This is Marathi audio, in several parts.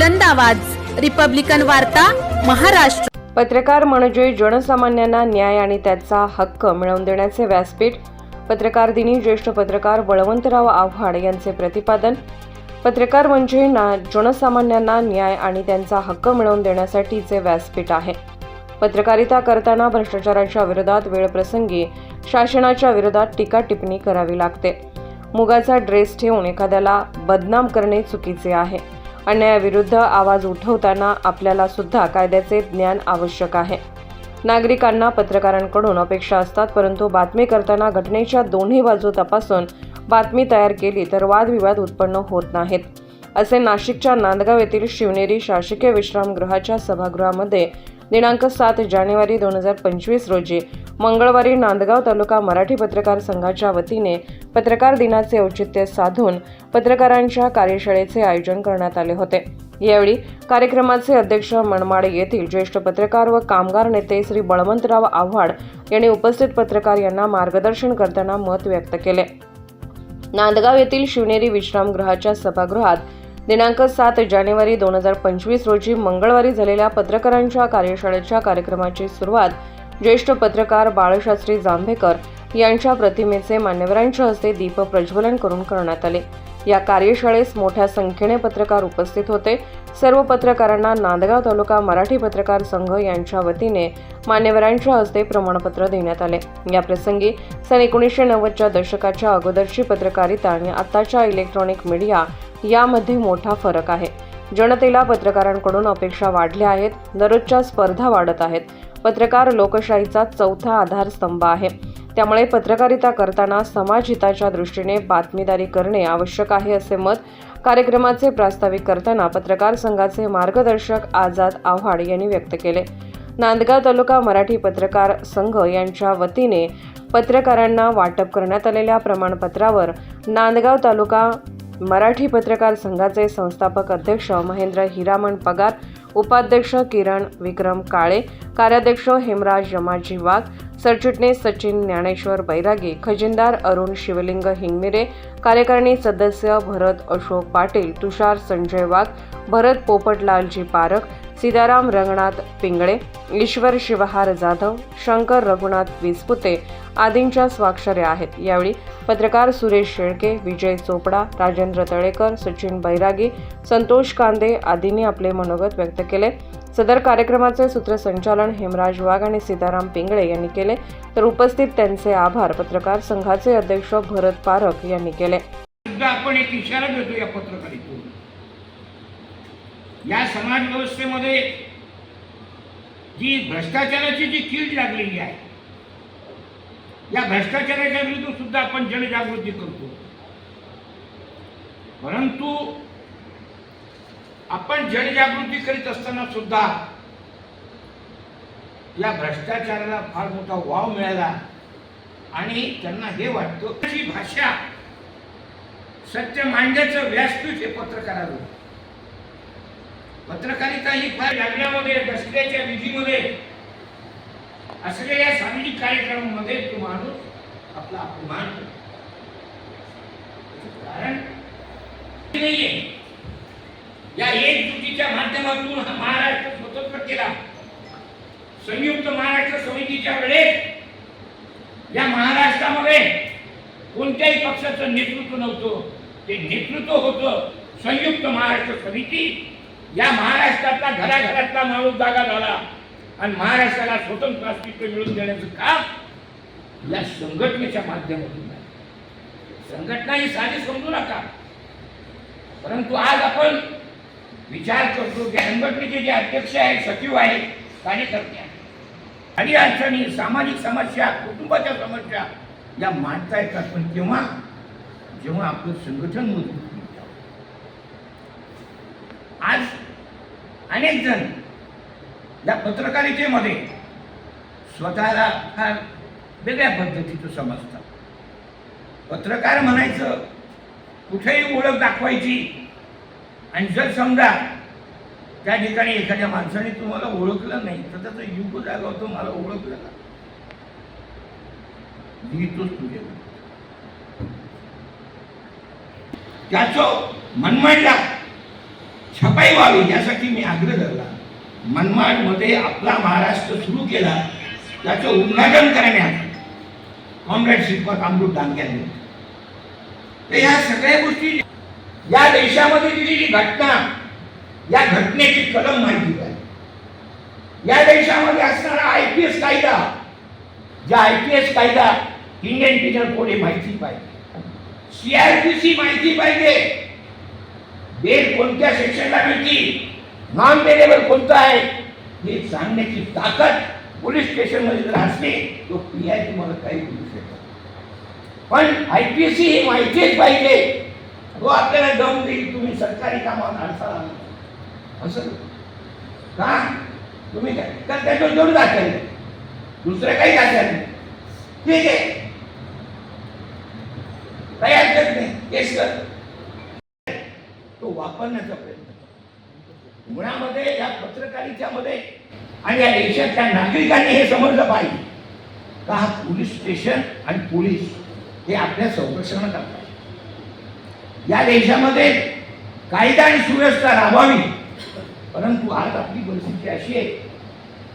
बुलंद आवाज. रिपब्लिकन वार्ता महाराष्ट्र. पत्रकार म्हणजे जनसामान्यांना न्याय आणि त्याचा हक्क मिळवून देण्याचे व्यासपीठ. पत्रकार दिनी ज्येष्ठ पत्रकार बळवंतराव आव्हाड यांचे प्रतिपादन. पत्रकार म्हणजे ना जनसामान्यांना न्याय आणि त्यांचा हक्क मिळवून देण्यासाठीचे व्यासपीठ आहे. पत्रकारिता करताना भ्रष्टाचाराच्या विरोधात वेळप्रसंगी शासनाच्या विरोधात टीका टिप्पणी करावी लागते. मुगाचा ड्रेस ठेवून एखाद्याला बदनाम करणे चुकीचे आहे. अन्यायाविरुद्ध आवाज उठवताना आपल्याला सुद्धा कायद्याचे ज्ञान आवश्यक आहे. नागरिकांना पत्रकारांकडून अपेक्षा असतात परंतु बातमी करताना घटनेच्या दोन्ही बाजू तपासून बातमी तयार केली तर वादविवाद उत्पन्न होत नाहीत. असे नाशिकच्या नांदगाव येथील शिवनेरी शासकीय विश्रामगृहाच्या सभागृहामध्ये दिनांक सात जानेवारी दोन हजार पंचवीस रोजी मंगळवारी नांदगाव तालुका मराठी पत्रकार संघाच्या वतीने पत्रकार दिनाचे औचित्य साधून पत्रकारांच्या कार्यशाळेचे आयोजन करण्यात आले होते. यावेळी कार्यक्रमाचे अध्यक्ष मनमाड येथील ज्येष्ठ पत्रकार व कामगार नेते श्री बळवंतराव आव्हाड यांनी उपस्थित पत्रकार यांना मार्गदर्शन करताना मत व्यक्त केले. नांदगाव येथील शिवनेरी विश्रामगृहाच्या सभागृहात दिनांक सात जानेवारी दोन हजार पंचवीस रोजी मंगळवारी झालेल्या पत्रकारांच्या कार्यशाळेच्या कार्यक्रमाची सुरुवात ज्येष्ठ पत्रकार बाळशास्त्री जांभेकर यांच्या प्रतिमेचे मान्यवरांच्या हस्ते दीप प्रज्वलन करून करण्यात आले. या कार्यशाळेस मोठ्या संख्येने पत्रकार उपस्थित होते. सर्व पत्रकारांना नांदगाव तालुका मराठी पत्रकार संघ यांच्या वतीने मान्यवरांच्या हस्ते प्रमाणपत्र देण्यात आले. या प्रसंगी सन एकोणीसशे नव्वदच्या दशकाच्या अगोदरची पत्रकारिता आणि आताच्या इलेक्ट्रॉनिक मीडिया यामध्ये मोठा फरक आहे. जनतेला पत्रकारांकडून अपेक्षा वाढल्या आहेत. दररोजच्या स्पर्धा वाढत आहेत. पत्रकार लोकशाहीचा चौथा आधारस्तंभ आहे. त्यामुळे पत्रकारिता करताना समाजहिताच्या दृष्टीने बातमीदारी करणे आवश्यक आहे असे मत कार्यक्रमाचे प्रास्ताविक करताना पत्रकार संघाचे मार्गदर्शक आझाद आव्हाड यांनी व्यक्त केले. नांदगाव तालुका मराठी पत्रकार संघ यांच्या वतीने पत्रकारांना वाटप करण्यात आलेल्या प्रमाणपत्रावर नांदगाव तालुका मराठी पत्रकार संघाचे संस्थापक अध्यक्ष महेंद्र हिरामण पगार उपाध्यक्ष किरण विक्रम काळे कार्याध्यक्ष हेमराज यमाजी वाघ सरचिटणीस सचिन ज्ञानेश्वर बैरागी खजिनदार अरुण शिवलिंग हिंगमिरे कार्यकारिणी सदस्य भरत अशोक पाटील तुषार संजय वाघ भरत पोपटलालजी पारख सीताराम रंगनाथ पिंगळे ईश्वर शिवहार जाधव शंकर रघुनाथ विसपुते आदींच्या स्वाक्षऱ्या आहेत. यावेळी पत्रकार सुरेश शेळके विजय चोपडा राजेंद्र तळेकर सचिन बैरागी संतोष कांदे आदींनी आपले मनोगत व्यक्त केले. सदर कार्यक्रमाचे सूत्रसंचालन हेमराज वाघ आणि सीताराम पिंगळे यांनी केले. तर उपस्थित त्यांचे आभार पत्रकार संघाचे अध्यक्ष भरत पारख यांनी केले. आपण एक इशारा देतो या पत्रकारितेतून या समाज व्यवस्थेमध्ये जी भ्रष्टाचाराची जी कीड लागलेली आहे या भ्रष्टाचाराच्या विरुद्ध सुद्धा आपण जनजागृती करतो. परंतु आपण जनजागृती करीत असताना सुद्धा या भ्रष्टाचाराला फार मोठा वाव मिळाला आणि त्यांना हे वाटतं ही भाषा सत्य मांडण्याचं व्यासपीठ हे पत्रकारावर पत्रकारिता ही फार लग्नामध्ये दसऱ्याच्या विधीमध्ये असलेल्या सामाजिक कार्यक्रमामध्ये तो माणूस आपला अपमान करतो. कारण नाहीये. या एकजुटीच्या माध्यमातून हा महाराष्ट्र स्वतंत्र केला. संयुक्त महाराष्ट्र समितीच्या वेळेस या महाराष्ट्रामध्ये कोणत्याही पक्षाचं नेतृत्व नव्हतं. ते नेतृत्व होतं संयुक्त महाराष्ट्र समिती या महाराष्ट्रातला घराघरातला माणूस जागा झाला. आणि महाराष्ट्राला स्वतंत्र अस्तित्व मिळवून देण्याचं काम या संघटनेच्या माध्यमातून संघटना ही साधी समजू नका. परंतु आज आपण विचार करतो की संघटनेचे जे अध्यक्ष आहेत सचिव आहेत कार्यकर्ते आहेत. आणि अडचणी सामाजिक समस्या कुटुंबाच्या समस्या या मांडता येतात पण तेव्हा जेव्हा आपलं संघटन मजबूत आज अनेक जण या पत्रकारितेमध्ये स्वतःला फार वेगळ्या पद्धतीचं समजतात. पत्रकार म्हणायचं कुठेही ओळख दाखवायची आणि जर समजा त्या ठिकाणी एखाद्या माणसाने तुम्हाला ओळखलं नाही तर त्याचं युग जागा होतो मला ओळखलं का लिहितोच तुझे त्याचं मनमाडला. छपाई व्हावी यासाठी मी आग्रह धरला. मनमाडमध्ये आपला महाराष्ट्र सुरू केला त्याचं उद्घाटन करण्यात कॉम्रेड श्रीपाद अमृत डांग्यांनी तर ह्या सगळ्या गोष्टी या देशामध्ये दिलेली घटना या घटनेची कलम माहिती पाहिजे या देशामध्ये असणारा आय पी एस कायदा ज्या आय पी एस कायदा इंडियन पिनल कोड हे माहिती पाहिजे. सीआरपीसी माहिती पाहिजे. बेल कोणत्या सेक्शनला मिळतील? नॉन बेलेबल कोणतं आहे? हे सांगण्याची ताकद पोलीस स्टेशनमध्ये जर असली तो पी आय तुम्हाला काही बोलू शकत पण आय पी एस सी ही माहितीच पाहिजे. तो आपल्याला जाऊन देईल. तुम्ही सरकारी कामात अडथळा असं का? तुम्ही काय? तर त्याच्यावर जोड दाखल दुसरं काही दाखल नाही. ठीक आहे. काही हरकत नाही केस कर. वापरण्याचा प्रयत्न मुळामध्ये या पत्रकारितेच्या आणि या देशातल्या नागरिकांनी हे समजलं पाहिजे. का हा पोलीस स्टेशन आणि पोलीस हे आपल्या संरक्षणात आणतात या देशामध्ये कायदा आणि सुव्यवस्था राबावी परंतु आज आपली परिस्थिती अशी आहे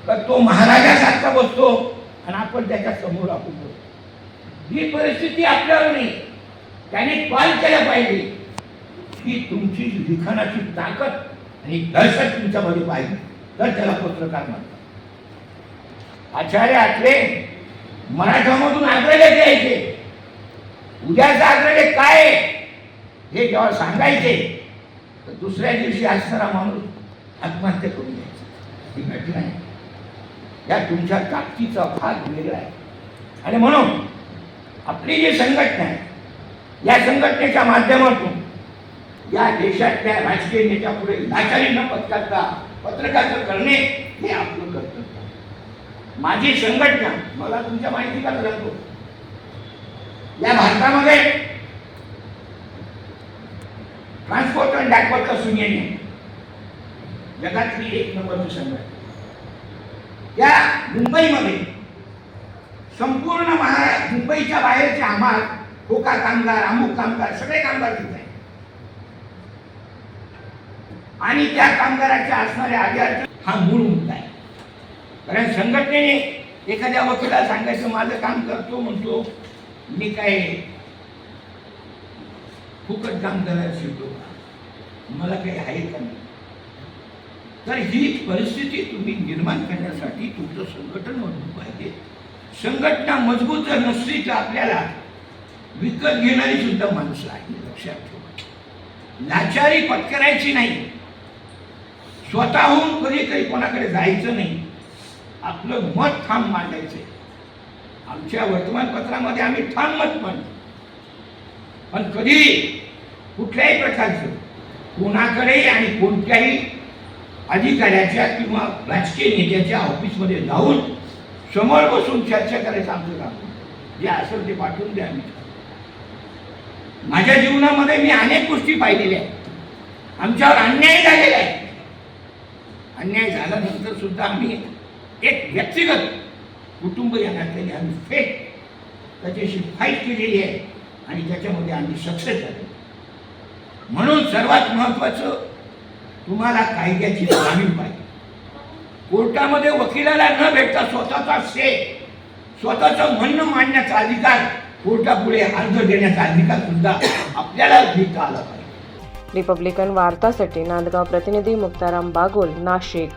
का तो महाराजासारखा बसतो आणि आपण त्याच्यासमोर आपण बसतो. ही परिस्थिती आपल्यावर नाही. त्याने कॉल केला पाहिजे. की तुमची लिखाणाची ताकद आणि दहशत तुमच्यामध्ये पाहिजे तर त्याला पत्रकार म्हणतात. आचार्य आटले मराठामधून आग्रह द्यायचे उद्याचं आग्रह काय हे जेव्हा सांगायचे तर दुसऱ्या दिवशी असणारा माणूस आत्महत्या करून घ्यायचा. ही घटना आहे. या तुमच्या ताकदीचा भाग वेगळा आहे. आणि म्हणून आपली जी संघटना आहे या संघटनेच्या माध्यमातून या देशातल्या राजकीय नेत्या पुढे लाचारी न पत्करता पत्रकार करणे हे आपलं कर्तव्य माझी संघटना मला तुमच्या माहिती का सांगतो या भारतामध्ये ट्रान्सपोर्ट अँड बॅकवर्कर्स युनियन आहे. जगातली एक नंबरची संघटना. या मुंबईमध्ये संपूर्ण महा मुंबईच्या बाहेरचे आम्हाला होका कामगार अमुक कामगार सगळे कामगार तिथे आहेत आणि त्या कामगाराच्या असणाऱ्या आधार हा मूळ मुद्दा आहे. कारण संघटनेने एखाद्या वकिला सांगायचं माझं काम करतो म्हणतो मी काय फुकट काम करायला शिकतो का? मला काही आहे का नाही? तर ही परिस्थिती तुम्ही निर्माण करण्यासाठी तुमचं संघटन मजबूत पाहिजे. संघटना मजबूत जर नसली तर आपल्याला विकत घेणारी सुद्धा माणसं आहे लक्षात ठेवा. लाचारी पत्करायची नाही. स्वतःहून कधी काही कोणाकडे जायचं नाही. आपलं मत ठाम मांडायचं आमच्या वर्तमानपत्रामध्ये आम्ही ठाम मत मांडतो. पण कधी कुठल्याही प्रकारचं कोणाकडेही आणि कोणत्याही अधिकाऱ्याच्या किंवा राजकीय नेत्याच्या ऑफिसमध्ये जाऊन समोर बसून चर्चा करायचं आमचं काम जे असेल ते पाठवून द्या आम्ही. माझ्या जीवनामध्ये मी अनेक गोष्टी पाहिलेल्या आहेत. आमच्यावर अन्याय झालेला आहे. अन्याय झाल्यानंतर सुद्धा आम्ही एक व्यक्तिगत कुटुंब या नात्याने आम्ही फेक त्याच्याशी फाईट केलेली आहे आणि त्याच्यामध्ये आम्ही सक्सेस झालो. म्हणून सर्वात महत्वाचं तुम्हाला कायद्याची जाणीव पाहिजे. कोर्टामध्ये वकिलाला न भेटता स्वतःचा से स्वतःचं म्हणणं मांडण्याचा अधिकार कोर्टापुढे अर्ज देण्याचा अधिकार सुद्धा आपल्याला घेता आला पाहिजे. रिपब्लिकन वार्तासाठी नांदगाव प्रतिनिधी मुक्ताराम बागोल नाशिक.